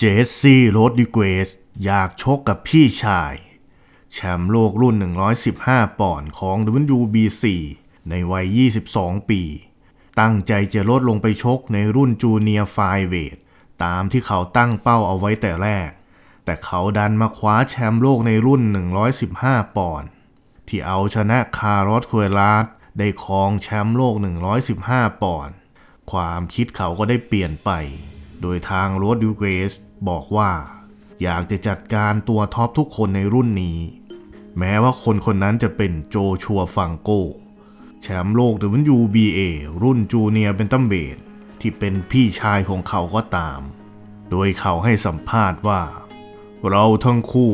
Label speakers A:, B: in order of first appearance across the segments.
A: เจสซี่โรดริเกสอยากชกกับพี่ชาย แชมป์โลกรุ่น 115 ปอนด์ของ WBC ในวัย 22 ปี ตั้งใจจะลดลงไปชกในรุ่นจูเนียร์ไฟเวทตามที่เขาตั้งเป้าเอาไว้แต่แรก แต่เขาดันมาคว้าแชมป์โลกในรุ่น 115 ปอนด์ที่เอาชนะคาร์ลอสควลาสได้ครองแชมป์โลก 115 ปอนด์ความคิดเขาก็ได้เปลี่ยนไป โดยทางโรดดิวเกสบอกว่า อยากจะจัดการตัวท็อปทุกคนในรุ่นนี้ แม้ว่าคนคนนั้นจะเป็นโจชัวฟังโกแชมป์โลก WBA รุ่นจูเนียร์เบนตัมเบดที่เป็นพี่ชายของเขาก็ตาม โดยเขาให้สัมภาษณ์ว่า เราทั้งคู่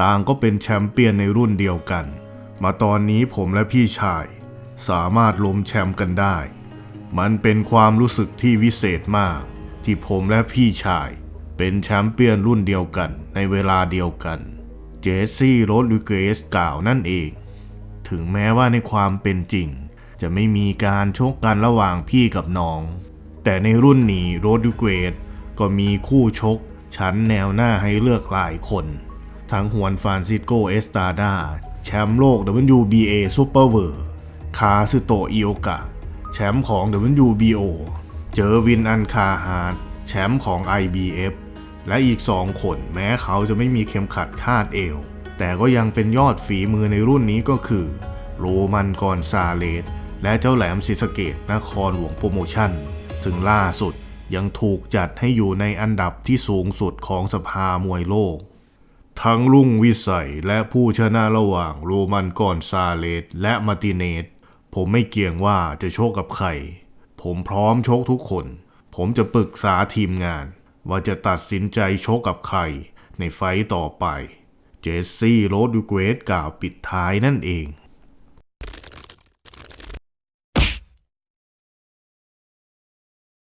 A: ต่างก็เป็นแชมเปี้ยนในรุ่นเดียวกัน มาตอนนี้ผมและพี่ชาย สามารถล้มแชมป์กันได้ มันเป็นความรู้สึกที่วิเศษมาก ที่ผมและพี่ชาย เป็นแชมปเปี้ยนรุ่นเดียวกันในเวลาเดียวกัน เจสซี่โรดริเกสกล่าวนั่นเอง ถึงแม้ว่าในความเป็นจริง จะไม่มีการชกกันระหว่างพี่กับน้อง แต่ในรุ่นนี้โรดริเกสก็มีคู่ชกชั้นแนวหน้าให้เลือกหลายคน ทั้งฮวนฟานซิสโกเอสตาดาแชมป์โลก WBA Super w o r l d คาซึโตะอิโอกะ แชมป์ของ WBO เจอวินอันคาฮาร์ดแชมป์ของ IBF และอีกสองคนแม้เขาจะไม่มีเข็มขัดคาดเอว แต่ก็ยังเป็นยอดฝีมือในรุ่นนี้ก็คือ โรมันกอนซาเลสและเจ้าแหลมศิสเกตนครหลวงโปรโมชั่น ซึ่งล่าสุดยังถูกจัดให้อยู่ในอันดับที่สูงสุดของสภามวยโลก ทั้งลุงวิสัยและผู้ชนะระหว่างโรมันกอนซาเลสและมาร์ติเนสผมไม่เกี่ยงว่าจะโชคกับใคร ผมพร้อมโชคทุกคน ผมจะปรึกษาทีมงาน ว่าจะตัดสินใจโชคกับใคร ในไฟต์ต่อไป เจสซี่โรดริเกสกล่าวปิดท้ายนั่นเอง